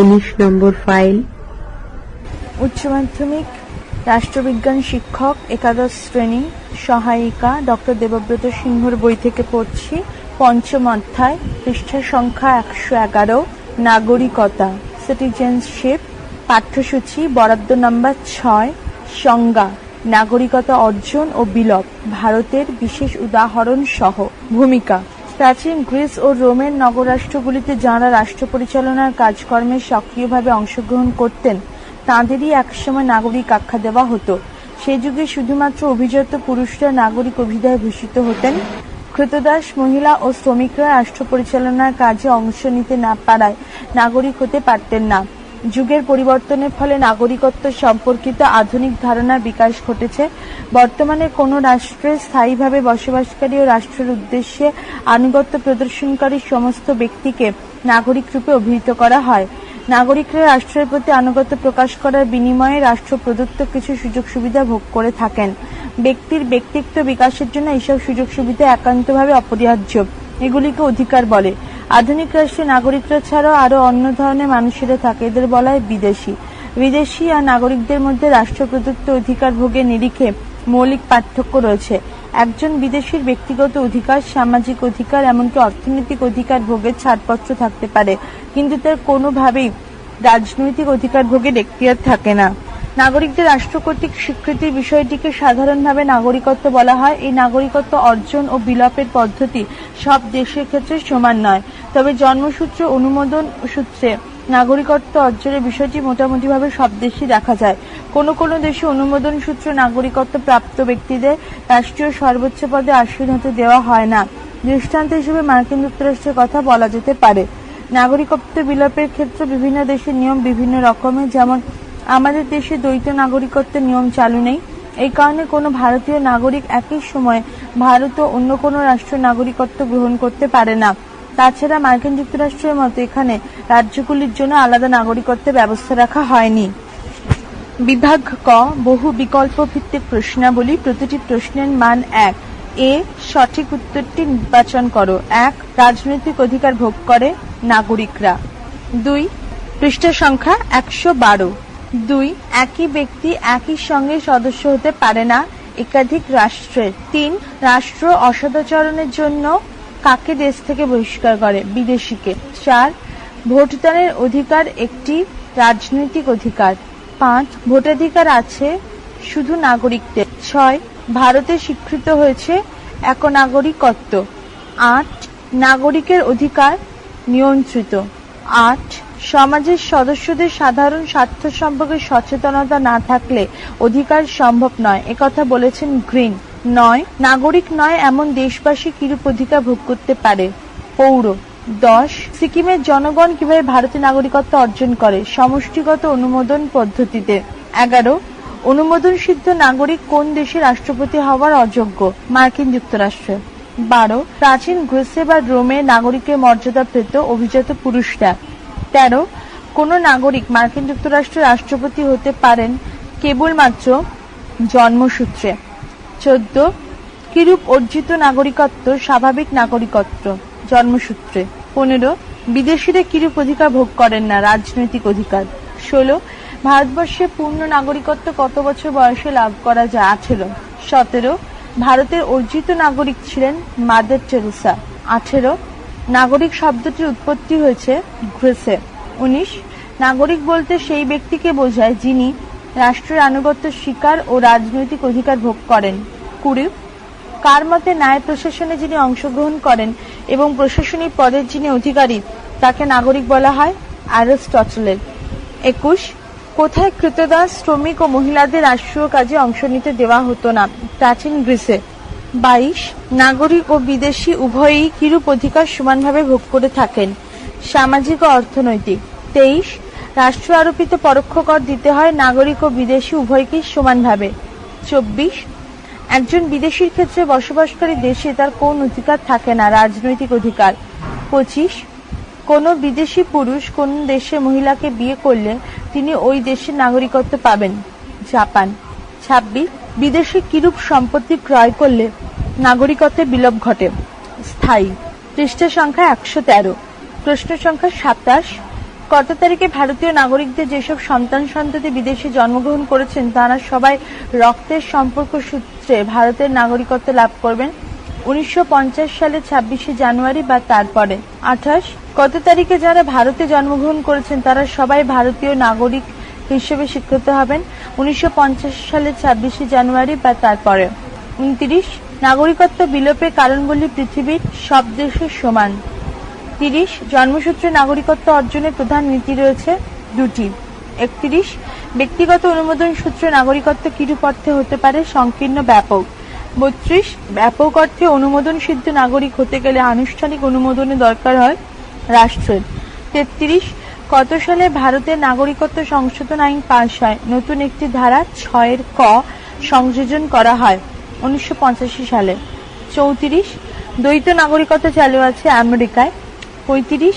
উনিশ নম্বর ফাইল। উচ্চ মাধ্যমিক রাষ্ট্রবিজ্ঞান শিক্ষক, একাদশ শ্রেণি সহায়িকা ডক্টর দেবব্রত সিংহর বই থেকে পড়ছি। পঞ্চম অধ্যায় পৃষ্ঠা সংখ্যা একশো এগারো, নাগরিকতা, সিটিজেনশিপ, পাঠ্যসূচি, বরাদ্দ নম্বর ছয়, সংজ্ঞা, নাগরিকতা অর্জন ও বিলোপ, ভারতের বিশেষ উদাহরণ সহ ভূমিকা। প্রাচীন গ্রিস ও রোমের নগরাষ্ট্রগুলিতে যাঁরা রাষ্ট্র পরিচালনার কাজকর্মে সক্রিয়ভাবে অংশগ্রহণ করতেন, তাঁদেরই একসময় নাগরিক আখ্যা দেওয়া হতো। সে যুগে শুধুমাত্র অভিজাত পুরুষরা নাগরিক অভিধায় ভূষিত হতেন। কৃতদাস মহিলা ও শ্রমিকরা রাষ্ট্র পরিচালনার কাজে অংশ নিতে না পারায় নাগরিক হতে পারতেন না। যুগের পরিবর্তনের ফলে নাগরিকত্ব সম্পর্কিত আধুনিক ধারণার বিকাশ ঘটেছে। বর্তমানে কোনো রাষ্ট্রে স্থায়ীভাবে বসবাসকারী ও রাষ্ট্রের উদ্দেশ্যে আনুগত্য প্রদর্শনকারী সমস্ত ব্যক্তিকে নাগরিক রূপে অভিহিত করা হয়। নাগরিকরা রাষ্ট্রের প্রতি আনুগত্য প্রকাশ করার বিনিময়ে রাষ্ট্র প্রদত্ত কিছু সুযোগ সুবিধা ভোগ করে থাকেন। ব্যক্তির ব্যক্তিত্ব বিকাশের জন্য এইসব সুযোগ সুবিধা একান্তভাবে অপরিহার্য। এগুলিকে অধিকার বলে। আধুনিক রাষ্ট্রে নাগরিকরা ছাড়াও আরও অন্য ধরনের মানুষেরা থাকে। এদের বলা হয় বিদেশি। বিদেশি আর নাগরিকদের মধ্যে রাষ্ট্র প্রদত্ত অধিকার ভোগের নিরিখে মৌলিক পার্থক্য রয়েছে। একজন বিদেশির ব্যক্তিগত অধিকার, সামাজিক অধিকার, এমনকি অর্থনৈতিক অধিকার ভোগের ছাড়পত্র থাকতে পারে। কিন্তু তার কোনোভাবেই রাজনৈতিক অধিকার ভোগের এখতিয়ার থাকে না। নাগরিকদের রাষ্ট্র কর্তৃক স্বীকৃতির বিষয়টিকে সাধারণভাবে নাগরিকত্ব বলা হয়। এই নাগরিকত্ব অর্জন ও বিলোপের পদ্ধতি সব দেশের ক্ষেত্রে সমান নয়। তবে জন্মসূত্র অনুমোদন সূত্রে নাগরিকত্ব অর্জনের বিষয়টি মোটামুটিভাবে সব দেশেই দেখা যায়। কোনো কোনো দেশে অনুমোদন সূত্র নাগরিকত্ব প্রাপ্ত ব্যক্তিদের রাষ্ট্রীয় সর্বোচ্চ পদে আসীন হতে দেওয়া হয় না। দৃষ্টান্ত হিসেবে মার্কিন যুক্তরাষ্ট্রের কথা বলা যেতে পারে। নাগরিকত্ব বিলোপের ক্ষেত্রে বিভিন্ন দেশের নিয়ম বিভিন্ন রকমের, যেমন আমাদের দেশে দ্বৈত নাগরিকত্বের নিয়ম চালু নেই। এই কারণে কোনো ভারতীয় নাগরিক একই সময়ে ভারত ও অন্য কোনো রাষ্ট্র নাগরিকত্ব গ্রহণ করতে পারে না। তাছাড়া মার্কিন যুক্তরাষ্ট্রের মতো এখানে রাজ্যগুলির জন্য আলাদা নাগরিকত্বের ব্যবস্থা রাখা হয়নি। বিভাগ ক, বহু বিকল্প ভিত্তিক প্রশ্নাবলী, প্রতিটি প্রশ্নের মান এক। এ, সঠিক উত্তরটি নির্বাচন করো। এক, রাজনৈতিক অধিকার ভোগ করে নাগরিকরা। দুই, পৃষ্ঠা সংখ্যা একশো বারো। দুই, একই ব্যক্তি একই সঙ্গে সদস্য হতে পারে না, একাধিক রাষ্ট্রের। তিন, রাষ্ট্র অসদাচরণের জন্য কাকে দেশ থেকে বহিষ্কার করে? বিদেশিকে। চার, ভোটদানের অধিকার একটি রাজনৈতিক অধিকার। পাঁচ, ভোটাধিকার আছে শুধু নাগরিকদের। ছয়, ভারতে স্বীকৃত হয়েছে এক নাগরিকত্ব আট, নাগরিকের অধিকার নিয়ন্ত্রিত। আট সমাজের সদস্যদের সাধারণ স্বার্থ সম্পর্কে সচেতনতা না থাকলে অধিকার সম্ভব নয়। একথা বলেছেন গ্রিন। নয়, নাগরিক নয় এমন দেশবাসী কিরূপ অধিকার ভোগ করতে পারে? পৌর। দশ, সিকিমের জনগণ কীভাবে ভারতের নাগরিকত্ব অর্জন করে? সমষ্টিগত অনুমোদন পদ্ধতিতে। এগারো অনুমোদন সিদ্ধ নাগরিক কোন দেশে রাষ্ট্রপতি হওয়ার অযোগ্য? মার্কিন যুক্তরাষ্ট্র। বারো, প্রাচীন গ্রিসে বা রোমে নাগরিকের মর্যাদা পেত অভিজাত পুরুষরা। তেরো, কোন নাগরিক মার্কিন যুক্তরাষ্ট্রের রাষ্ট্রপতি হতে পারেন কেবলমাত্র জন্মসূত্রে। চোদ্দ, কিরূপ অর্জিত নাগরিকত্ব স্বাভাবিক নাগরিকত্ব জন্মসূত্রে। পনেরো, বিদেশিরা কিরূপ অধিকার ভোগ করেন না রাজনৈতিক অধিকার। ষোলো, ভারতবর্ষে পূর্ণ নাগরিকত্ব কত বছর বয়সে লাভ করা যায় আঠেরো। সতেরো, ভারতের অর্জিত নাগরিক ছিলেন মাদার টেরেসা। আঠেরো নাগরিক শব্দটির উৎপত্তি হয়েছে গ্রিসে উনিশ, নাগরিক বলতে সেই ব্যক্তিকে বোঝায় যিনি রাষ্ট্রের আনুগত্য স্বীকার ও রাজনৈতিক অধিকার ভোগ করেন। কুড়ি, কার মতে ন্যায় প্রশাসনে যিনি অংশগ্রহণ করেন এবং প্রশাসনিক পদের যিনি অধিকারী, তাকে নাগরিক বলা হয় অ্যারিস্টটলের। একুশ, কোথায় কৃতদাস শ্রমিক ও মহিলাদের রাষ্ট্রীয় কাজে অংশ নিতে দেওয়া হতো না? প্রাচীন গ্রিসে। বাইশ, নাগরিক ও বিদেশি উভয়ই কিরূপ অধিকার সমানভাবে ভোগ করে থাকেন? সামাজিক ও অর্থনৈতিক। তেইশ, রাষ্ট্র আরোপিত পরোক্ষ কর দিতে হয় নাগরিক ও বিদেশি উভয়কেই সমানভাবে। চব্বিশ, একজন বিদেশির ক্ষেত্রে বসবাসকারী দেশে তার কোন অধিকার থাকে না, রাজনৈতিক অধিকার? পঁচিশ, কোনো বিদেশি পুরুষ কোন দেশে মহিলাকে বিয়ে করলে তিনি ওই দেশের নাগরিকত্ব পাবেন? জাপান। ছাব্বিশ, বিদেশি কিরূপ সম্পত্তি ক্রয় করলে নাগরিকত্বের বিলোপ ঘটে? স্থায়ী। পৃষ্ঠা সংখ্যা একশো তেরো। প্রশ্ন সংখ্যা সাতাশ। কত তারিখে ভারতীয় নাগরিকদের যেসব সন্তান সন্ততি বিদেশে জন্মগ্রহণ করেছেন, তারা সবাই রক্তের সম্পর্ক সূত্রে ভারতের নাগরিকত্ব লাভ করবেন? উনিশশো পঞ্চাশ সালে ছাব্বিশে জানুয়ারি বা তারপরে? আঠাশ, কত তারিখে যারা ভারতে জন্মগ্রহণ করেছেন, তারা সবাই ভারতীয় নাগরিক হিসেবে স্বীকৃত হবেন উনিশশো সালে ছাব্বিশে জানুয়ারি বা তারপরে। উনত্রিশ, নাগরিকত্ব বিলোপের কারণগুলি পৃথিবীর সব দেশের সমান। তিরিশ, জন্মসূত্রে নাগরিকত্ব অর্জনের প্রধান নীতি রয়েছে দুটি। একত্রিশ, ব্যক্তিগত অনুমোদন সূত্রে নাগরিকত্ব কিরূপ অর্থে হতে পারে সংকীর্ণ ব্যাপক। বত্রিশ, ব্যাপক অর্থে অনুমোদন সিদ্ধ নাগরিক হতে গেলে আনুষ্ঠানিক অনুমোদনের দরকার হয় রাষ্ট্রের। তেত্রিশ কত সালে ভারতের নাগরিকত্ব সংশোধন আইন পাশ হয়? নতুন একটি ধারা ছয়ের ক সংযোজন করা হয় উনিশশো সালে। চৌত্রিশ, দ্বৈত নাগরিকত্ব চালু আছে আমেরিকায়। পঁয়ত্রিশ,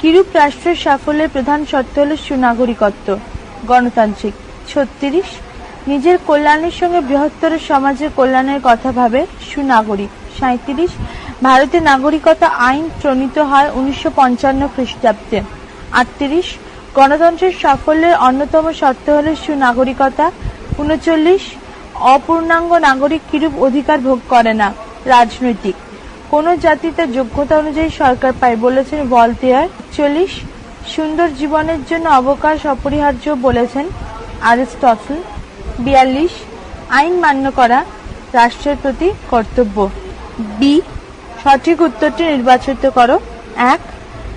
কিরূপ রাষ্ট্রের সাফল্যের প্রধান শর্ত হল সুনাগরিকত্ব, গণতান্ত্রিক। ছত্রিশ, নিজের কল্যাণের সঙ্গে বৃহত্তর সমাজের কল্যাণের কথা ভাবে সুনাগরিক। সাঁত্রিশ ভারতের নাগরিকতা আইন প্রণীত হয় উনিশশো পঞ্চান্ন খ্রিস্টাব্দে। আটত্রিশ। গণতন্ত্রের সাফল্যের অন্যতম শর্ত হল সুনাগরিকতা। উনচল্লিশ। অপূর্ণাঙ্গ নাগরিক কিরূপ অধিকার ভোগ করে না? রাজনৈতিক। কোন জাতি তার যোগ্যতা অনুযায়ী সরকার পায় বলেছেন ভলতেয়ার চল্লিশ। সুন্দর জীবনের জন্য অবকাশ অপরিহার্য বলেছেন আরিস্টটল বিয়াল্লিশ। আইন মান্য করা রাষ্ট্রের প্রতি কর্তব্য। বি। সঠিক উত্তরটি নির্বাচিত করো। এক।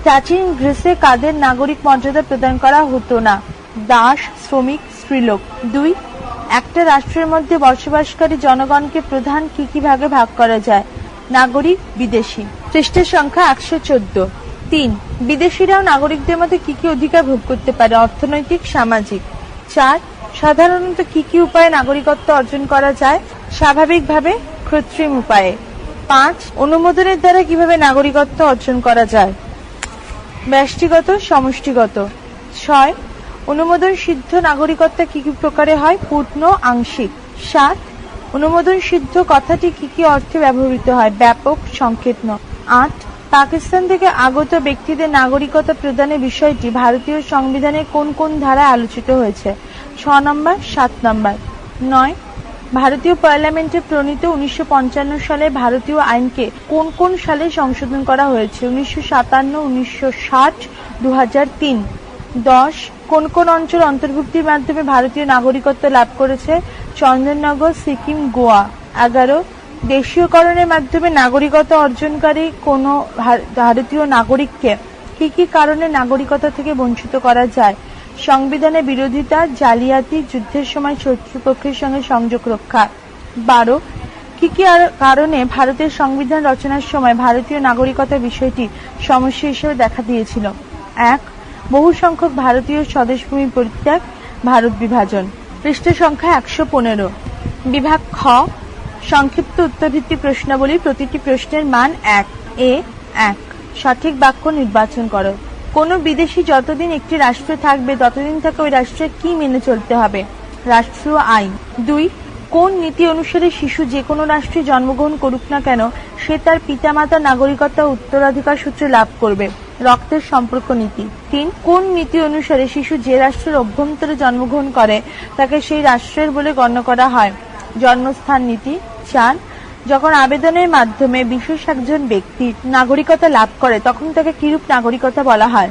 প্রাচীন গ্রিসে কাদের নাগরিক মর্যাদা প্রদান করা হতো না? দাস, শ্রমিক, স্ত্রীলোক। দুই, একটা রাষ্ট্রের মধ্যে বসবাসকারী জনগণকে প্রধান কি কি ভাগে ভাগ করা যায়? নাগরিক, বিদেশি। পৃষ্ঠের সংখ্যা একশো চোদ্দ। তিন, বিদেশিরাও নাগরিকদের মধ্যে কি কি অধিকার ভোগ করতে পারে? অর্থনৈতিক, সামাজিক। চার, সাধারণত কি কি উপায়ে নাগরিকত্ব অর্জন করা যায়? স্বাভাবিকভাবে কৃত্রিম উপায়ে। পাঁচ, অনুমোদনের দ্বারা কীভাবে নাগরিকত্ব অর্জন করা যায়? ব্যষ্টিগত, সমষ্টিগত। ছয়, অনুমোদন সিদ্ধ নাগরিকত্ব কি কি প্রকারে হয়? পূর্ণ, আংশিক। সাত, অনুমোদন সিদ্ধ কথাটি কি কি অর্থে ব্যবহৃত হয়? ব্যাপক সংকীর্ণ আট, পাকিস্তান থেকে আগত ব্যক্তিদের নাগরিকতা প্রদানের বিষয়টি ভারতীয় সংবিধানের কোন কোন ধারায় আলোচিত হয়েছে? ছ নম্বর, সাত নম্বর। নয় ভারতীয় পার্লামেন্টে প্রণীত উনিশশো পঞ্চান্ন সালে ভারতীয় আইনকে কোন কোন সালে সংশোধন করা হয়েছে? উনিশশো সাতান্ন, উনিশশো ষাট দু তিন। দশ, কোন কোন অঞ্চল অন্তর্ভুক্তির মাধ্যমে ভারতীয় নাগরিকত্ব লাভ করেছে? চন্দননগর, সিকিম, গোয়া। এগারো, দেশীয়করণের মাধ্যমে নাগরিকতা অর্জনকারী কোন ভারতীয় নাগরিককে কি কি কারণে নাগরিকতা থেকে বঞ্চিত করা যায়? সংবিধানের বিরোধিতা, জালিয়াতি, যুদ্ধের সময় শত্রুপক্ষের সঙ্গে সংযোগ রক্ষা। বারো, কি কি কারণে ভারতের সংবিধান রচনার সময় ভারতীয় নাগরিকতা বিষয়টি সমস্যা হিসেবে দেখা দিয়েছিল? এক, বহু সংখ্যক ভারতীয় স্বদেশভূমি পরিত্যাগ, ভারত বিভাজন। পৃষ্ঠ সংখ্যা একশো পনেরো। বিভাগ খ, সংক্ষিপ্ত উত্তরভিত্তি প্রশ্নাবলী, প্রতিটি প্রশ্নের মান এক। এ, এক। সঠিক বাক্য নির্বাচন করো। কোনো বিদেশি যতদিন একটি রাষ্ট্রে থাকবে, ততদিন তাকে ওই রাষ্ট্রে কি মেনে চলতে হবে? রাষ্ট্রীয় আইন। দুই, কোন নীতি অনুসারে শিশু যে কোনো রাষ্ট্রে জন্মগ্রহণ করুক না কেন, সে তার পিতামাতা নাগরিকতা উত্তরাধিকার সূত্রে লাভ করবে। রক্তের সম্পর্ক নীতি। তিন, কোন নীতি অনুসারে শিশু যে রাষ্ট্রের অভ্যন্তরে জন্মগ্রহণ করে, তাকে সেই রাষ্ট্রের বলে গণ্য করা হয়? জন্মস্থান নীতি। চার যখন আবেদনের মাধ্যমে বিশেষ একজন ব্যক্তি নাগরিকতা লাভ করে, তখন তাকে কিরূপ নাগরিকতা বলা হয়?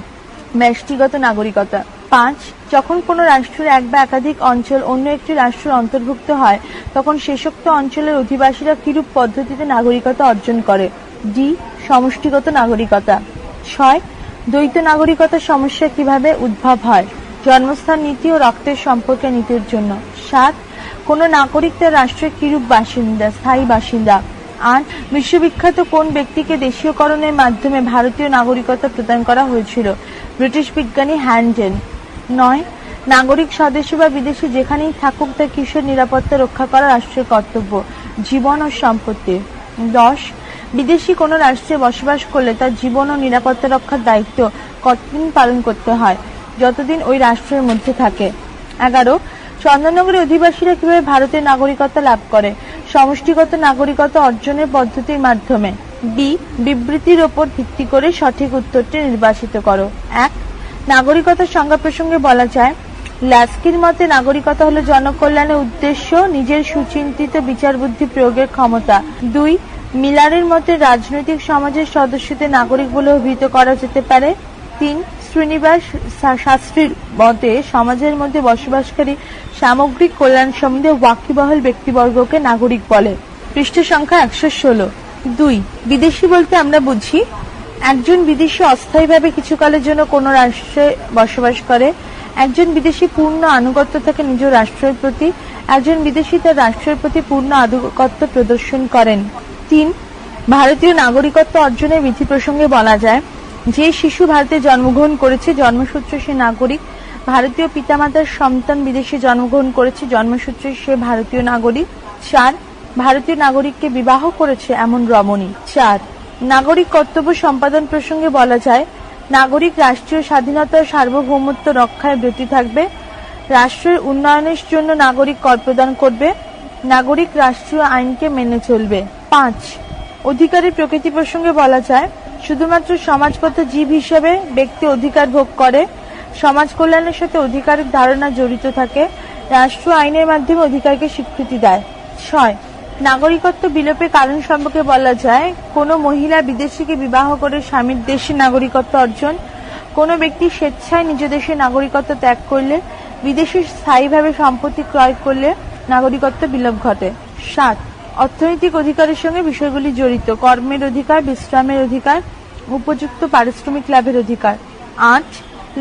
ব্যষ্টিগত নাগরিকতা। পাঁচ, যখন কোনো রাষ্ট্রের এক বা একাধিক অঞ্চল অন্য একটি রাষ্ট্রের অন্তর্ভুক্ত হয়, তখন শেষোক্ত অঞ্চলের অধিবাসীরা কিরূপ পদ্ধতিতে নাগরিকতা অর্জন করে? ডি, সমষ্টিগত নাগরিকতা। ছয়, দ্বৈত নাগরিকতার সমস্যা কীভাবে উদ্ভব হয়? জন্মস্থান, নীতি ও রক্তের সম্পর্কে নীতির জন্য। সাত কোন নাগরিক তার রাষ্ট্রের কিরূপ বাসিন্দা, স্থায়ী বাসিন্দা? আর বিশ্ববিখ্যাত কোন ব্যক্তিকে দেশীয়করণের মাধ্যমে ভারতীয় নাগরিকতা প্রদান করা হয়েছিল? ব্রিটিশ বিজ্ঞানী হ্যান্ডেল নয়, নাগরিক স্বদেশী বা বিদেশি যেখানেই থাকুক তা কিশোর নিরাপত্তা রক্ষা করা রাষ্ট্রের কর্তব্য? জীবন ও সম্পত্তি। দশ, বিদেশি কোনো রাষ্ট্রে বসবাস করলে তার জীবন ও নিরাপত্তা রক্ষার দায়িত্ব কতদিন পালন করতে হয়? যতদিন ওই রাষ্ট্রের মধ্যে থাকে। এগারো চন্দননগরের অধিবাসীরা কীভাবে ভারতের নাগরিকত্ব লাভ করে? সমষ্টিগত নাগরিকতা অর্জনের পদ্ধতির মাধ্যমে। বি, বিবৃতির ওপর ভিত্তি করে সঠিক উত্তরটি নির্বাচিত করো। এক নাগরিকতার সংজ্ঞা প্রসঙ্গে বলা যায় ল্যাস্কির মতে নাগরিকতা হলো জনকল্যাণের উদ্দেশ্য, নিজের সুচিন্তিত বিচার বুদ্ধি প্রয়োগের ক্ষমতা। দুই, মিলারের মতে রাজনৈতিক সমাজের সদস্যদের নাগরিক বলে অভিহিত করা যেতে পারে। তিন শ্রীনিবাস শাস্ত্রীর মতে সমাজের মধ্যে বসবাসকারী সামগ্রিক কল্যাণ সম্বন্ধে ওয়াকিবহল ব্যক্তিবর্গকে নাগরিক বলে। পৃষ্ঠ সংখ্যা একশো ষোলো। দুই, বিদেশি বলতে আমরা বুঝি, একজন বিদেশি অস্থায়ীভাবে কিছুকালের জন্য কোনো রাষ্ট্রে বসবাস করে, একজন বিদেশি পূর্ণ আনুগত্য থাকে নিজ রাষ্ট্রের প্রতি, একজন বিদেশি তার রাষ্ট্রের প্রতি পূর্ণ আনুগত্য প্রদর্শন করেন। তিন, ভারতীয় নাগরিকত্ব অর্জনের বিধি প্রসঙ্গে বলা যায় যে শিশু ভারতে জন্মগ্রহণ করেছে, জন্মসূত্র সে নাগরিক। ভারতীয় পিতামাতার সন্তান বিদেশে জন্মগ্রহণ করেছে, জন্মসূত্রে সে ভারতীয় নাগরিক। চার, ভারতীয় নাগরিককে বিবাহ করেছে এমন রমণী। চার, নাগরিক কর্তব্য সম্পাদন প্রসঙ্গে বলা যায়, নাগরিক রাষ্ট্রীয় স্বাধীনতা সার্বভৌমত্ব রক্ষায় ব্রতী থাকবে। রাষ্ট্রের উন্নয়নের জন্য নাগরিক কর প্রদান করবে। নাগরিক রাষ্ট্রীয় আইনকে মেনে চলবে। পাঁচ, অধিকারের প্রকৃতি প্রসঙ্গে বলা যায় শুধুমাত্র সমাজগত জীব হিসেবে ব্যক্তি অধিকার ভোগ করে। সমাজ কল্যাণের সাথে অধিকারের ধারণা জড়িত থাকে। রাষ্ট্র আইনের মাধ্যমে অধিকারকে স্বীকৃতি দেয়। ছয়, নাগরিকত্ব বিলোপের কারণ সম্পর্কে বলা যায়, কোনো মহিলা বিদেশিকে বিবাহ করে স্বামীর দেশে নাগরিকত্ব অর্জন। কোনো ব্যক্তি স্বেচ্ছায় নিজ দেশের নাগরিকত্ব ত্যাগ করলে, বিদেশে স্থায়ীভাবে সম্পত্তি ক্রয় করলে নাগরিকত্ব বিলোপ ঘটে। সাত অর্থনৈতিক অধিকারের সঙ্গে বিষয়গুলি জড়িত। কর্মের অধিকার, বিশ্রামের অধিকার, উপযুক্ত পারিশ্রমিক লাভের অধিকার। আট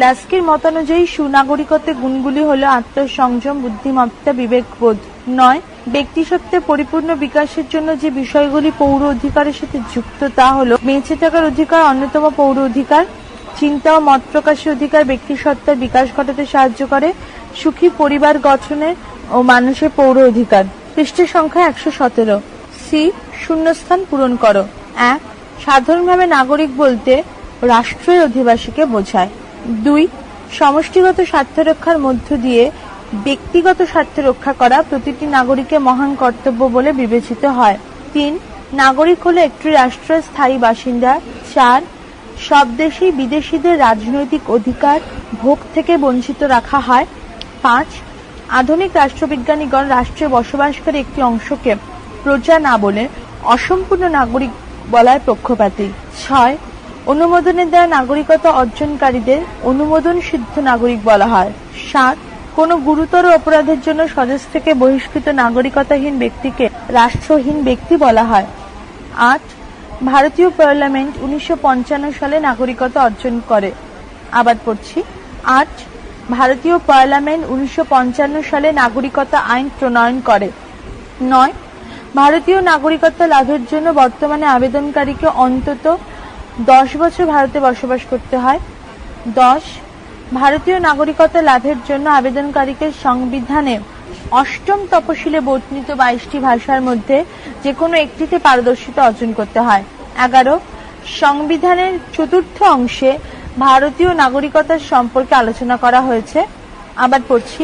ল্যাস্কির মতানুযায়ী সুনাগরিকত্বের গুণগুলি হল আত্মসংযম, বুদ্ধিমত্তা, বিবেকবোধ। নয় ব্যক্তিসত্ত্বে পরিপূর্ণ বিকাশের জন্য যে বিষয়গুলি পৌর অধিকারের সাথে যুক্ত তা হল বেঁচে থাকার অধিকার, অন্যতম পৌর অধিকার। চিন্তা ও মত প্রকাশের অধিকার ব্যক্তি সত্তার বিকাশ ঘটাতে সাহায্য করে। সুখী পরিবার গঠনের ও মানুষের পৌর অধিকার। পৃষ্ঠ সংখ্যা একশো সতেরো। সি শূন্যস্থান পূরণ করো। এক, সাধারণভাবে নাগরিক বলতে রাষ্ট্রের অধিবাসীকে বোঝায়। দুই, সমষ্টিগত স্বার্থ রক্ষার মধ্য দিয়ে ব্যক্তিগত স্বার্থ রক্ষা করা প্রতিটি নাগরিকের মহান কর্তব্য বলে বিবেচিত হয়। তিন, নাগরিক হলো একটি রাষ্ট্রের স্থায়ী বাসিন্দা। চার, সব দেশেই বিদেশিদের রাজনৈতিক অধিকার ভোগ থেকে বঞ্চিত রাখা হয়। পাঁচ আধুনিক রাষ্ট্রবিজ্ঞানীগণ রাষ্ট্রে বসবাসকারী একটি অংশকে প্রজা না বলে অসম্পূর্ণ নাগরিক বলার পক্ষপাতী। ছয় অনুমোদনের দ্বারা নাগরিকতা অর্জনকারীদের অনুমোদন সিদ্ধ নাগরিক বলা হয়। সাত, কোনো গুরুতর অপরাধের জন্য স্বদেশ থেকে বহিষ্কৃত নাগরিকতাহীন ব্যক্তিকে রাষ্ট্রহীন ব্যক্তি বলা হয়। আট, ভারতীয় পার্লামেন্ট উনিশশো পঞ্চান্ন সালে নাগরিকতা অর্জন করে। আবার পড়ছি। আট ভারতীয় পার্লামেন্ট উনিশশো পঞ্চান্ন সালে নাগরিকতা আইন প্রণয়ন করে। নয়, ভারতীয় নাগরিকত্ব লাভের জন্য বর্তমানে আবেদনকারীকে অন্তত দশ বছর ভারতে বসবাস করতে হয়। দশ, ভারতীয় নাগরিকতা লাভের জন্য আবেদনকারীকে সংবিধানে অষ্টম তপশিলে বর্ণিত বাইশটি ভাষার মধ্যে যে কোনো একটিতে পারদর্শিতা অর্জন করতে হয়। এগারো, সংবিধানের চতুর্থ অংশে ভারতীয় নাগরিকতার সম্পর্কে আলোচনা করা হয়েছে। আবার পড়ছি,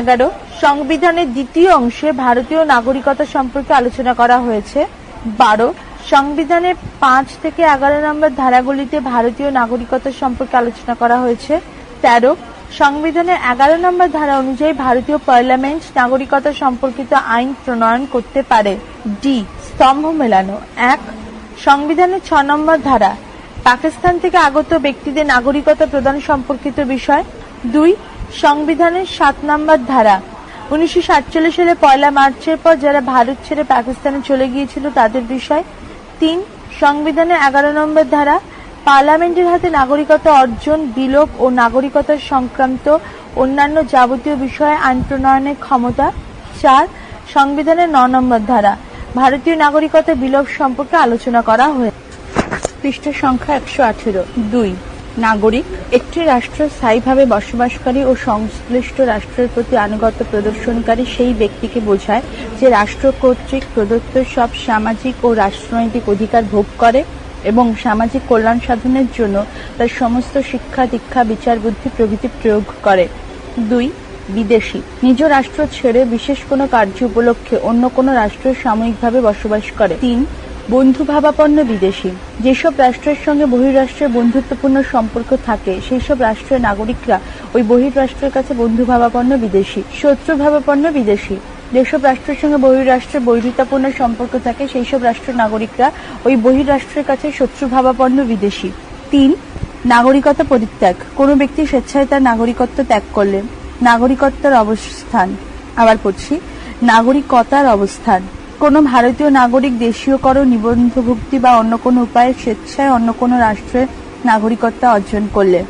এগারো, সংবিধানের দ্বিতীয় অংশে ভারতীয় নাগরিকতা সম্পর্কে আলোচনা করা হয়েছে। বারো, সংবিধানের পাঁচ থেকে এগারো নম্বর ধারাগুলিতে ভারতীয় নাগরিকতা সম্পর্কে আলোচনা করা হয়েছে। তেরো, সংবিধানের এগারো নম্বর ধারা অনুযায়ী ভারতীয় পার্লামেন্ট নাগরিকতা সম্পর্কিত আইন প্রণয়ন করতে পারে। ডি, স্তম্ভ মেলানো। এক, সংবিধানের ছ নম্বর ধারা পাকিস্তান থেকে আগত ব্যক্তিদের নাগরিকতা প্রদান সম্পর্কিত বিষয়। দুই, সংবিধানের সাত নম্বর ধারা। উনিশশো সাতচল্লিশ সালে পয়লা মার্চের পর যারা ভারত ছেড়ে পাকিস্তানে চলে গিয়েছিল তাদের বিষয়। তিন সংবিধানের এগারো নম্বর ধারা, পার্লামেন্টের হাতে নাগরিকতা অর্জন, বিলোপ ও নাগরিকতা সংক্রান্ত অন্যান্য যাবতীয় বিষয়ে আইন প্রণয়নের ক্ষমতা। চার, সংবিধানের ন নম্বর ধারা, ভারতীয় নাগরিকতা বিলোপ সম্পর্কে আলোচনা করা হয়েছে। পৃষ্ঠ সংখ্যা একশো আঠেরো। দুই, নাগরিক, একটি রাষ্ট্র স্থায়ীভাবে বসবাসকারী ও সংশ্লিষ্ট রাষ্ট্রের প্রতি আনুগত্য প্রদর্শনকারী সেই ব্যক্তিকে বোঝায় যে রাষ্ট্র কর্তৃক প্রদত্ত সব সামাজিক ও রাষ্ট্রনৈতিক অধিকার ভোগ করে এবং সামাজিক কল্যাণ সাধনের জন্য তার সমস্ত শিক্ষা, দীক্ষা, বিচার বুদ্ধি প্রভৃতি প্রয়োগ করে। দুই, বিদেশি। নিজ রাষ্ট্র ছেড়ে বিশেষ কোনো কার্য উপলক্ষে অন্য কোনো রাষ্ট্রে সাময়িকভাবে বসবাস করে। তিন বন্ধু ভাবাপন্ন বিদেশি। যেসব রাষ্ট্রের সঙ্গে বহিরাষ্ট্রের বন্ধুত্বপূর্ণ সম্পর্ক থাকে সেই সব রাষ্ট্রের নাগরিকরা ওই বহিরাষ্ট্রের কাছে বন্ধু ভাবাপন্ন বিদেশি শত্রু ভাবাপন্ন বিদেশি। যেসব রাষ্ট্রের সঙ্গে বহিরাষ্ট্রের বৈরিতাপূর্ণ সম্পর্ক থাকে সেই সব রাষ্ট্রের নাগরিকরা ওই বহিরাষ্ট্রের কাছে শত্রু ভাবাপন্ন বিদেশি। তিন নাগরিকতা পরিত্যাগ। কোনো ব্যক্তি স্বেচ্ছায় তার নাগরিকত্ব ত্যাগ করলে, নাগরিকত্বের অবস্থান। আবার পড়ছি, নাগরিকতার অবস্থান। কোনো ভারতীয় নাগরিক দেশীয়করণ নিবন্ধভুক্তি বা অন্য কোনো উপায়ে স্বেচ্ছায় অন্য কোনো রাষ্ট্রের নাগরিকত্ব অর্জন করলে।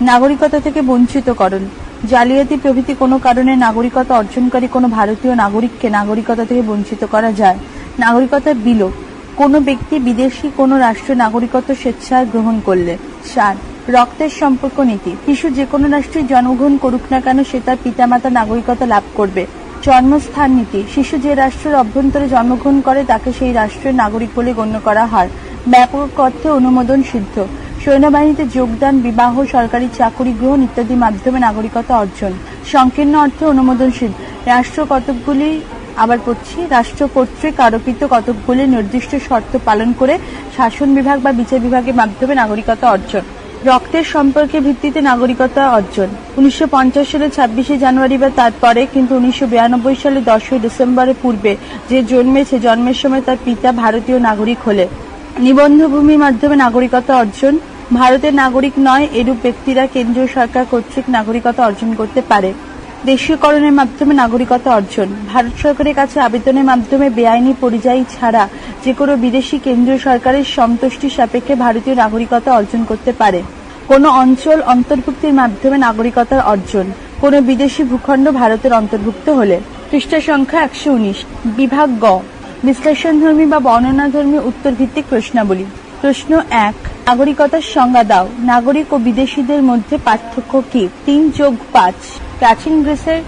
নাগরিকতা থেকে বঞ্চিতকরণ। জালিয়াতি প্রভৃতি কোনো কারণে নাগরিকতা অর্জনকারী কোনো ভারতীয় নাগরিককে নাগরিকতা থেকে বঞ্চিত করা যায়। নাগরিকতার বিলোপ কোনো ব্যক্তি বিদেশি কোনো রাষ্ট্রের নাগরিকত্ব স্বেচ্ছায় গ্রহণ করলে। চার রক্তের সম্পর্ক নীতি। শিশু যে কোনো রাষ্ট্রে জন্মগ্রহণ করুক না কেন সে তার পিতামাতা নাগরিকতা লাভ করবে। জন্মস্থান নীতি। শিশু যে রাষ্ট্রের অভ্যন্তরে জন্মগ্রহণ করে, তাকে সেই রাষ্ট্রের নাগরিক বলে গণ্য করা হয়। ব্যাপক অর্থে অনুমোদন সিদ্ধ। সৈন্যবাহিনীতে যোগদান, বিবাহ, সরকারি চাকুরি গ্রহণ ইত্যাদি মাধ্যমে নাগরিকতা অর্জন। সংকীর্ণ অর্থে অনুমোদন সিদ্ধ। রাষ্ট্র কতকগুলি আবার পড়ছি। রাষ্ট্র কর্তৃক আরোপিত কতকগুলি নির্দিষ্ট শর্ত পালন করে শাসন বিভাগ বা বিচার বিভাগের মাধ্যমে নাগরিকতা অর্জন। রক্তের সম্পর্কে ভিত্তিতে নাগরিকতা অর্জন। উনিশশো সালে ছাব্বিশে জানুয়ারি বা তারপরে কিন্তু উনিশশো সালে দশই ডিসেম্বরের পূর্বে যে জন্মেছে, জন্মের সময় তার পিতা ভারতীয় নাগরিক হলে নিবন্ধভূমির মাধ্যমে নাগরিকতা অর্জন। ভারতের নাগরিক নয়, এরূপ ব্যক্তিরা কেন্দ্রীয় সরকার কর্তৃক নাগরিকতা অর্জন করতে পারে। দেশীয়করণের মাধ্যমে নাগরিকতা অর্জন। ভারত সরকারের কাছে আবেদনের মাধ্যমে বেআইনি পরিযায়ী ছাড়া যে কোনো বিদেশি কেন্দ্রীয় সরকারের সন্তুষ্টি সাপেক্ষে ভারতীয় নাগরিকতা অর্জন করতে পারে। কোনো অঞ্চল অন্তর্ভুক্তির মাধ্যমে নাগরিকতার অর্জন। কোনো বিদেশি ভূখণ্ড ভারতের অন্তর্ভুক্ত হলে। পৃষ্ঠা সংখ্যা একশো উনিশ। বিভাগ গ। বিশ্লেষণধর্মী বা বর্ণনাধর্মী উত্তর ভিত্তিক প্রশ্নাবলী। প্রশ্ন এক, নাগরিকতার সংজ্ঞা দাও। নাগরিক ও বিদেশিদের মধ্যে পার্থক্য কি? তিন যোগ পাঁচ। প্রাচীন গ্রিসের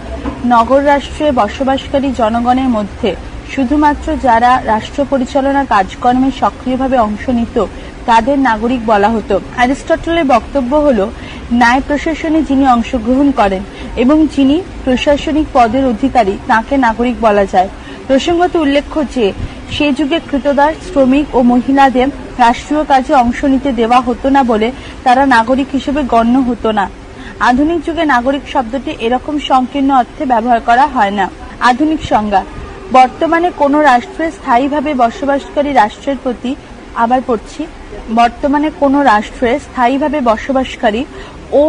নগর রাষ্ট্রে বসবাসকারী জনগণের মধ্যে শুধুমাত্র যারা রাষ্ট্র পরিচালনা কাজকর্মে সক্রিয়ভাবে অংশ নিত, তাদের নাগরিক বলা হতো। অ্যারিস্টটলের বক্তব্য হল, ন্যায় প্রশাসনে যিনি অংশগ্রহণ করেন এবং যিনি প্রশাসনিক পদের অধিকারী, তাকে নাগরিক বলা যায়। প্রসঙ্গত উল্লেখ্য যে সে যুগে কৃতদার শ্রমিক ও মহিলাদের রাষ্ট্রীয় কাজে অংশ নিতে দেওয়া হতো না বলে তারা নাগরিক হিসেবে গণ্য হতো না। আধুনিক যুগে নাগরিক শব্দটি এরকম সংকীর্ণ অর্থে ব্যবহার করা হয় না। আধুনিক সংজ্ঞা, বর্তমানে কোনো রাষ্ট্রে স্থায়ীভাবে বসবাসকারী রাষ্ট্রের প্রতি, আবার পড়ছি, বর্তমানে কোনো রাষ্ট্রে স্থায়ীভাবে বসবাসকারী ও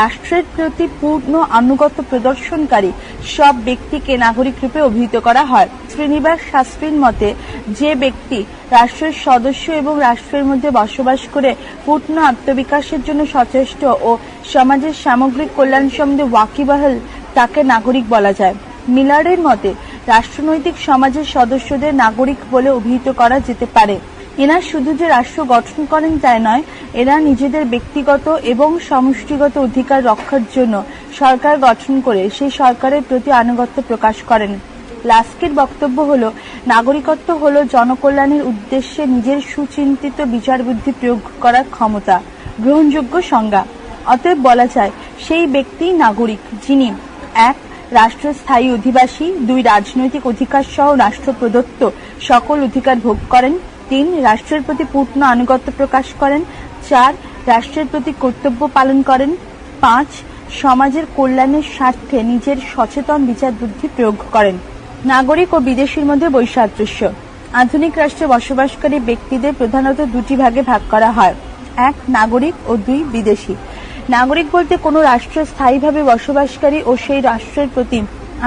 রাষ্ট্রের প্রতি পূর্ণ আনুগত্য প্রদর্শনকারী সব ব্যক্তিকে নাগরিক রূপে অভিহিত করা হয়। শ্রীনিবাস শাস্ত্রীর মতে, যে ব্যক্তি রাষ্ট্রের সদস্য এবং রাষ্ট্রের মধ্যে বসবাস করে পূর্ণ আত্মবিকাশের জন্য সচেষ্ট ও সমাজের সামগ্রিক কল্যাণ সম্বন্ধে ওয়াকিবহাল তাকে নাগরিক বলা যায়। মিলারের মতে, রাষ্ট্রনৈতিক সমাজের সদস্যদের নাগরিক বলে অভিহিত করা যেতে পারে। এরা শুধু যে রাষ্ট্র গঠন করেন তাই নয়, এরা নিজেদের ব্যক্তিগত এবং সমষ্টিগত অধিকার রক্ষার জন্য সরকার গঠন করে সেই সরকারের প্রতি আনুগত্য প্রকাশ করেন। লাস্কের বক্তব্য হল, নাগরিকত্ব হল জনকল্যাণের উদ্দেশ্যে নিজের সুচিন্তিত বিচার বুদ্ধি প্রয়োগ করার ক্ষমতা, গ্রহণযোগ্য সংজ্ঞা। অতএব বলা যায়, সেই ব্যক্তি নাগরিক, যিনি এক রাষ্ট্র স্থায়ী অধিবাসী, দুই, রাজনৈতিক অধিকার সহ রাষ্ট্র প্রদত্ত সকল অধিকার ভোগ করেন। তিন রাষ্ট্রের প্রতি পূর্ণ আনুগত্য প্রকাশ করেন, চার রাষ্ট্রের প্রতি কর্তব্য পালন করেন, পাঁচ সমাজের কল্যাণের স্বার্থে নিজের সচেতন বিচার বুদ্ধি প্রয়োগ করেন। নাগরিক ও বিদেশির মধ্যে বৈসাদৃশ্য আধুনিক রাষ্ট্রে বসবাসকারী ব্যক্তিদের প্রধানত দুটি ভাগে ভাগ করা হয়। এক, নাগরিক ও দুই, বিদেশি। নাগরিক বলতে কোনো রাষ্ট্রে স্থায়ীভাবে বসবাসকারী ও সেই রাষ্ট্রের প্রতি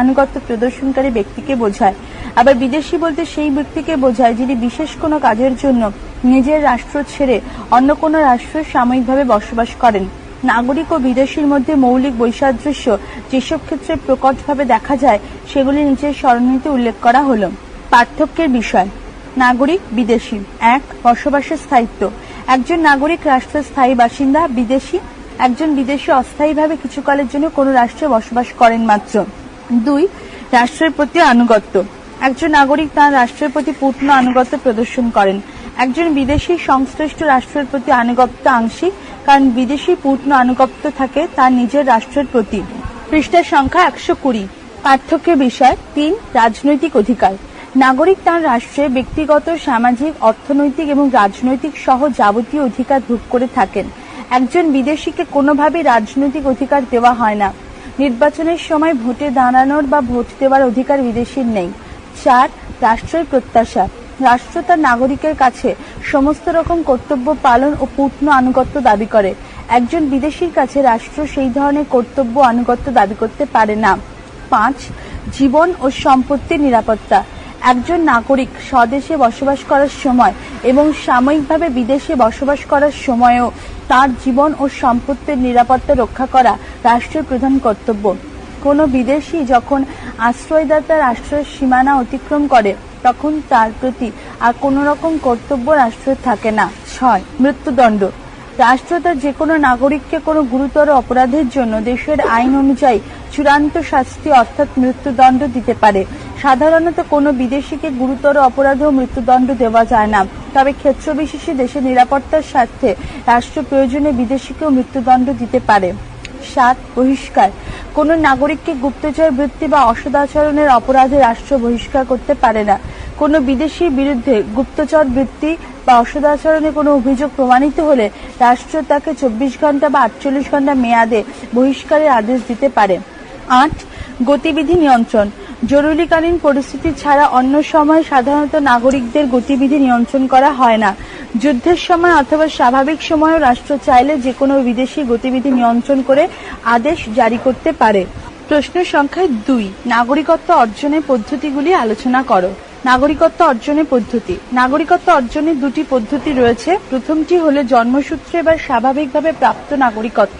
আনুগত্য প্রদর্শনকারী ব্যক্তিকে বোঝায়। আবার বিদেশি বলতে সেই ব্যক্তিকে বোঝায় যিনি বিশেষ কোনো কাজের জন্য নিজের রাষ্ট্র ছেড়ে অন্য কোনো রাষ্ট্রে সাময়িকভাবে বসবাস করেন। নাগরিক ও বিদেশির মধ্যে মৌলিক বৈসাদৃশ্য যেসব ক্ষেত্রে প্রকটভাবে দেখা যায়, সেগুলি নিচের স্মরণীতে উল্লেখ করা হলো। পার্থক্যের বিষয়। নাগরিক, বিদেশি। এক, বসবাসের স্থায়িত্ব। একজন নাগরিক রাষ্ট্রের স্থায়ী বাসিন্দা, বিদেশি। একজন বিদেশি অস্থায়ীভাবে কিছুকালের জন্য কোনো রাষ্ট্রে বসবাস করেন মাত্র। দুই, রাষ্ট্রের প্রতি আনুগত্য। একজন নাগরিক তার রাষ্ট্রের প্রতি পূর্ণ আনুগত্য প্রদর্শন করেন। একজন বিদেশি সংশ্লিষ্ট রাষ্ট্রের প্রতি আনুগত্য আংশিক কারণ বিদেশি পূর্ণ আনুগত্য থাকে তার নিজের রাষ্ট্রের প্রতি। পৃষ্ঠার সংখ্যা একশো কুড়ি। পার্থক্যের বিষয় তিন, রাজনৈতিক অধিকার। নাগরিক তার রাষ্ট্রে ব্যক্তিগত, সামাজিক, অর্থনৈতিক এবং রাজনৈতিক সহ যাবতীয় অধিকার ভোগ করে থাকেন। একজন বিদেশিকে কোনোভাবেই রাজনৈতিক অধিকার দেওয়া হয় না। নির্বাচনের সময় ভোটে দাঁড়ানোর বা ভোট দেওয়ার অধিকার বিদেশির নেই। চার, রাষ্ট্রের প্রত্যাশা। রাষ্ট্র তার নাগরিকের কাছে সমস্ত রকম কর্তব্য পালন ও পূর্ণ আনুগত্য দাবি করে। একজন বিদেশির কাছে রাষ্ট্র সেই ধরনের কর্তব্য আনুগত্য দাবি করতে পারে না। পাঁচ, জীবন ও সম্পত্তির নিরাপত্তা। একজন নাগরিক স্বদেশে বসবাস করার সময় এবং সাময়িকভাবে বিদেশে বসবাস করার সময়ও তার জীবন ও সম্পত্তির নিরাপত্তা রক্ষা করা রাষ্ট্রের প্রধান কর্তব্য। কোনো বিদেশি যখন আশ্রয়দাতা রাষ্ট্রের সীমানা অতিক্রম করে, তখন তার প্রতি আর কোনো রকম কর্তব্য রাষ্ট্রের থাকে না। ছয়, মৃত্যুদণ্ড। রাষ্ট্র তার যে কোনো নাগরিককে কোনো গুরুতর অপরাধের জন্য দেশের আইন অনুযায়ী চূড়ান্ত শাস্তি অর্থাৎ মৃত্যুদণ্ড দিতে পারে। সাধারণত কোনো বিদেশিকে গুরুতর অপরাধেও মৃত্যুদণ্ড দেওয়া যায় না। তবে ক্ষেত্র বিশেষে দেশের নিরাপত্তার স্বার্থে রাষ্ট্র প্রয়োজনে বিদেশিকেও মৃত্যুদণ্ড দিতে পারে। সাত বহিষ্কার। কোন নাগরিককে গুপ্তচর বৃত্তি বা অসদাচরণের অপরাধে রাষ্ট্র বহিষ্কার করতে পারে না। কোনো বিদেশির বিরুদ্ধে গুপ্তচর বৃত্তি বা অসদাচরণে কোনো অভিযোগ প্রমাণিত হলে রাষ্ট্র তাকে চব্বিশ ঘণ্টা বা আটচল্লিশ ঘণ্টা মেয়াদে বহিষ্কারের আদেশ দিতে পারে। আট, গতিবিধি নিয়ন্ত্রণ। জরুরিকালীন পরিস্থিতি ছাড়া অন্য সময় সাধারণত নাগরিকদের গতিবিধি নিয়ন্ত্রণ করা হয় না। যুদ্ধের সময় অথবা স্বাভাবিক সময়ও রাষ্ট্র চাইলে যে কোনো বিদেশি গতিবিধি নিয়ন্ত্রণ করে আদেশ জারি করতে পারে। প্রশ্ন সংখ্যা দুই, নাগরিকত্ব অর্জনের পদ্ধতিগুলি আলোচনা করো। নাগরিকত্ব অর্জনের পদ্ধতি। নাগরিকত্ব অর্জনের দুটি পদ্ধতি রয়েছে। প্রথমটি হলো জন্মসূত্রে বা স্বাভাবিকভাবে প্রাপ্ত নাগরিকত্ব।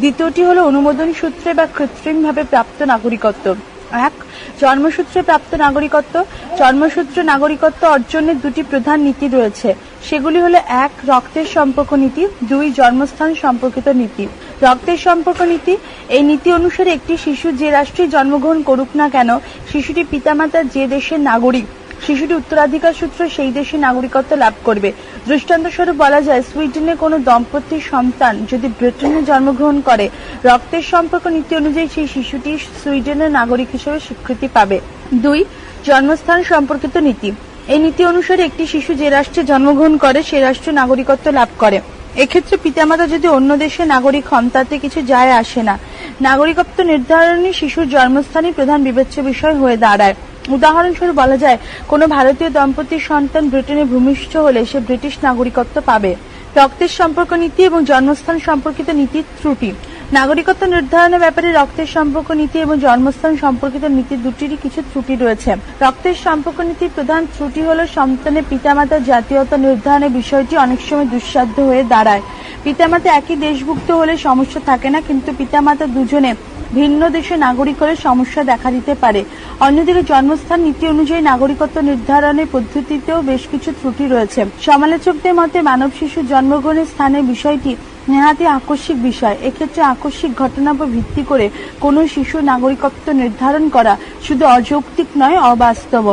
দ্বিতীয়টি হলো অনুমোদন সূত্রে বা কৃত্রিমভাবে প্রাপ্ত নাগরিকত্ব। এক, জন্মসূত্রে প্রাপ্ত নাগরিকত্ব। জন্মসূত্র নাগরিকত্ব অর্জনের দুটি প্রধান নীতি রয়েছে। সেগুলি হলো, এক, রক্তের সম্পর্ক নীতি, দুই, জন্মস্থান সম্পর্কিত নীতি। রক্তের সম্পর্ক নীতি, এই নীতি অনুসারে একটি শিশু যে রাষ্ট্রে জন্মগ্রহণ করুক না কেন, শিশুটি পিতামাতার যে দেশের নাগরিক শিশুটি উত্তরাধিকার সূত্রে সেই দেশে নাগরিকত্ব লাভ করবে। দৃষ্টান্তস্বরূপ বলা যায়, সুইডেনে কোনো দম্পতির সন্তান যদি ব্রিটেনে জন্মগ্রহণ করে, রক্তের সম্পর্ক নীতি অনুযায়ী সেই শিশুটি সুইডেনের নাগরিক হিসেবে স্বীকৃতি পাবে। দুই, জন্মস্থান সম্পর্কিত নীতি। এই নীতি অনুসারে একটি শিশু যে রাষ্ট্রে জন্মগ্রহণ করে, সে রাষ্ট্র নাগরিকত্ব লাভ করে। এক্ষেত্রে পিতামাতা যদি অন্য দেশে নাগরিক হন, তাতে কিছু যায় আসে না। নাগরিকত্ব নির্ধারণে শিশুর জন্মস্থানই প্রধান বিবেচ্য বিষয় হয়ে দাঁড়ায়। উদাহরণস্বরূপ বলা যায়, কোনো ভারতীয় দম্পতির সন্তান ব্রিটেনে ভূমিষ্ঠ হলে সে ব্রিটিশ নাগরিকত্ব পাবে। রক্তের সম্পর্ক নীতি এবং জন্মস্থান সম্পর্কিত নীতির ত্রুটি। নাগরিকত্ব নির্ধারণের ব্যাপারে রক্তের সম্পর্ক নীতি এবং জন্মস্থান সম্পর্কিত নীতি দুটিরই কিছু ত্রুটি রয়েছে। রক্তের সম্পর্ক নীতির প্রধান ত্রুটি হল সন্তানের পিতামাতার জাতীয়তা নির্ধারণের বিষয়টি অনেক সময় দুঃসাধ্য হয়ে দাঁড়ায়। পিতামাতা একই দেশভুক্ত হলে সমস্যা থাকে না, কিন্তু পিতামাতা দুজনে ভিন্ন দেশে নাগরিক হলে সমস্যা দেখা দিতে পারে। অন্যদিকে জন্মস্থান নীতি অনুযায়ী নাগরিকত্ব নির্ধারণের পদ্ধতিতেও বেশ কিছু ত্রুটি রয়েছে। সমালোচকদের মতে মানব শিশুর জন্মগ্রহণের স্থানের বিষয়টি নেহাতি আকস্মিক বিষয়। এক্ষেত্রে আকস্মিক ঘটনার উপর ভিত্তি করে কোনো শিশু নাগরিকত্ব নির্ধারণ করা শুধু অযৌক্তিক নয়, অবাস্তব।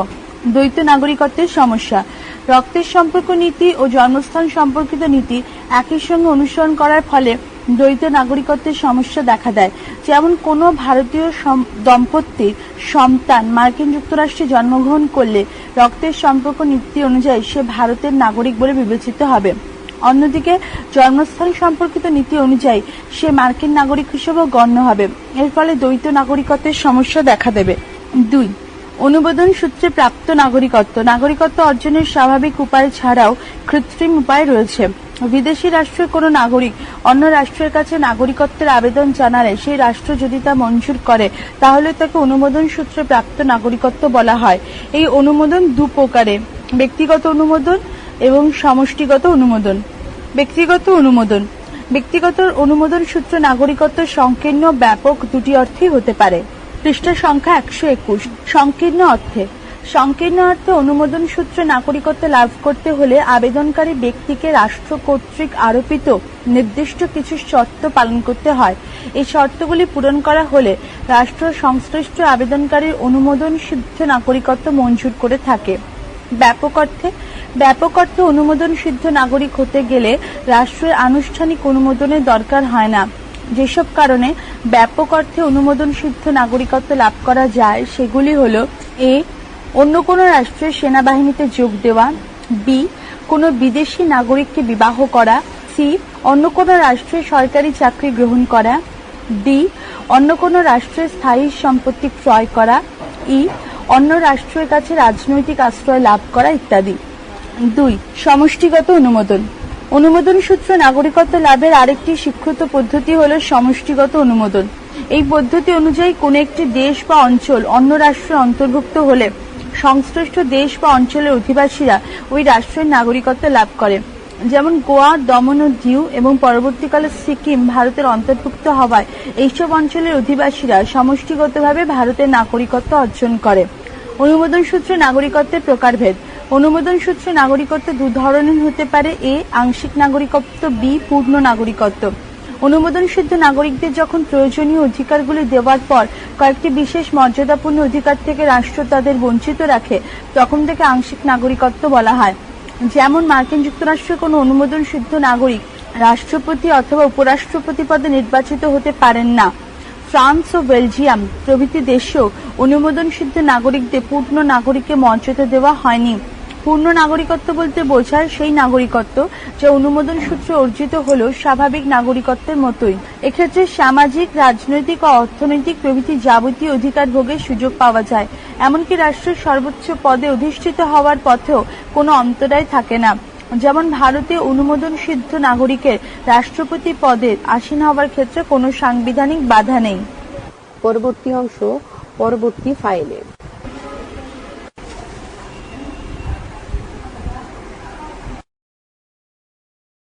দ্বৈত নাগরিকত্বের সমস্যা। রক্তের সম্পর্ক নীতি ও জন্মস্থান সম্পর্কিত নীতি একই সঙ্গে অনুসরণ করার ফলে দ্বৈত নাগরিকত্বের সমস্যা দেখা দেয়। যেমন কোনো ভারতীয় দম্পতির সন্তান মার্কিন যুক্তরাষ্ট্রে জন্মগ্রহণ করলে রক্তের সম্পর্ক নীতি অনুযায়ী সে ভারতের নাগরিক বলে বিবেচিত হবে। অন্যদিকে জন্মস্থান সম্পর্কিত নীতি অনুযায়ী সে মার্কিন নাগরিক হিসেবেও গণ্য হবে। এর ফলে দ্বৈত নাগরিকত্বের সমস্যা দেখা দেবে। দুই, অনুমোদন সূত্রে প্রাপ্ত নাগরিকত্ব। নাগরিকত্ব অর্জনের স্বাভাবিক উপায় ছাড়াও কৃত্রিম উপায় রয়েছে। বিদেশি রাষ্ট্রের কোনো নাগরিক অন্য রাষ্ট্রের কাছে নাগরিকত্বের আবেদন জানালে সেই রাষ্ট্র যদি তা মঞ্জুর করে, তাহলে তাকে অনুমোদন সূত্রে প্রাপ্ত নাগরিকত্ব বলা হয়। এই অনুমোদন দু প্রকারে ব্যক্তিগত অনুমোদন এবং সমষ্টিগত অনুমোদন। ব্যক্তিগত অনুমোদন। ব্যক্তিগত অনুমোদন সূত্রে নাগরিকত্ব সংকীর্ণ ব্যাপক দুটি অর্থেই হতে পারে। পৃষ্ঠা সংখ্যা একশো একুশ। সংকীর্ণ অর্থে। সংকীর্ণ অর্থে অনুমোদন সূত্রে নাগরিকত্ব লাভ করতে হলে আবেদনকারী ব্যক্তিকে রাষ্ট্র কর্তৃক আরোপিত নির্দিষ্ট কিছু শর্ত পালন করতে হয়। এই শর্তগুলি পূরণ করা হলে রাষ্ট্র সংশ্লিষ্ট আবেদনকারীর অনুমোদন সিদ্ধ নাগরিকত্ব মঞ্জুর করে থাকে। ব্যাপক অর্থে ব্যাপক অর্থে অনুমোদন সিদ্ধ নাগরিক হতে গেলে রাষ্ট্রের আনুষ্ঠানিক অনুমোদনের দরকার হয় না। যেসব কারণে ব্যাপক অর্থে অনুমোদন সিদ্ধ নাগরিকত্ব লাভ করা যায়, সেগুলি হল এ, অন্য কোনো রাষ্ট্রের সেনাবাহিনীতে যোগ দেওয়া, বি, কোনো বিদেশি নাগরিককে বিবাহ করা, সি, অন্য কোনো রাষ্ট্রের সরকারি চাকরি গ্রহণ করা, ডি, অন্য কোনো রাষ্ট্রের স্থায়ী সম্পত্তি ক্রয় করা, ই অন্য রাষ্ট্রের কাছে রাজনৈতিক আশ্রয় লাভ করা ইত্যাদি। দুই, সমষ্টিগত অনুমোদন। অনুমোদন সূত্র নাগরিকত্ব লাভের আরেকটি স্বীকৃত পদ্ধতি হল সমষ্টিগত অনুমোদন। এই পদ্ধতি অনুযায়ী কোন একটি দেশ বা অঞ্চল অন্য রাষ্ট্রের অন্তর্ভুক্ত হলে সংশ্লিষ্ট দেশ বা অঞ্চলের অধিবাসীরা ওই রাষ্ট্রের নাগরিকত্ব লাভ করে। যেমন গোয়া, দমন ও দিউ এবং পরবর্তীকালে সিকিম ভারতের অন্তর্ভুক্ত হওয়ায় এইসব অঞ্চলের অধিবাসীরা সমষ্টিগতভাবে ভারতের নাগরিকত্ব অর্জন করে। অনুমোদন সূত্রে নাগরিকত্বের প্রকারভেদ। অনুমোদন সূত্রে নাগরিকত্ব দু ধরনের হতে পারে এ, আংশিক নাগরিকত্ব, বি, পূর্ণ নাগরিকত্ব। অনুমোদন সিদ্ধ নাগরিকদের যখন প্রয়োজনীয় অধিকারগুলি দেওয়ার পর কয়েকটি বিশেষ মর্যাদাপূর্ণ অধিকার থেকে রাষ্ট্র তাদের বঞ্চিত রাখে, তখন থেকে আংশিক নাগরিকত্ব বলা হয়। যেমন মার্কিন যুক্তরাষ্ট্রে কোনো অনুমোদন সিদ্ধ নাগরিক, রাষ্ট্রপতি অথবা উপরাষ্ট্রপতি পদে নির্বাচিত হতে পারেন না। ফ্রান্স ও বেলজিয়াম প্রভৃতি দেশেও অনুমোদন সিদ্ধ নাগরিকদের পূর্ণ নাগরিককে মর্যাদা দেওয়া হয়নি। পূর্ণ নাগরিকত্ব বলতে বোঝায় সেই নাগরিকত্ব যা অনুমোদন সূত্রে অর্জিত হলো স্বাভাবিক নাগরিকত্বের মতোই। এক্ষেত্রে সামাজিক, রাজনৈতিক ও অর্থনৈতিক প্রভৃতি যাবতীয় অধিকার ভোগের সুযোগ পাওয়া যায়। এমনকি রাষ্ট্রের সর্বোচ্চ পদে অধিষ্ঠিত হওয়ার পথেও কোনো অন্তরায় থাকে না। যেমন ভারতে অনুমোদন সিদ্ধ নাগরিকের রাষ্ট্রপতি পদে আসীন হওয়ার ক্ষেত্রে কোনো সাংবিধানিক বাধা নেই। পরবর্তী অংশ, পরবর্তী ফাইলে।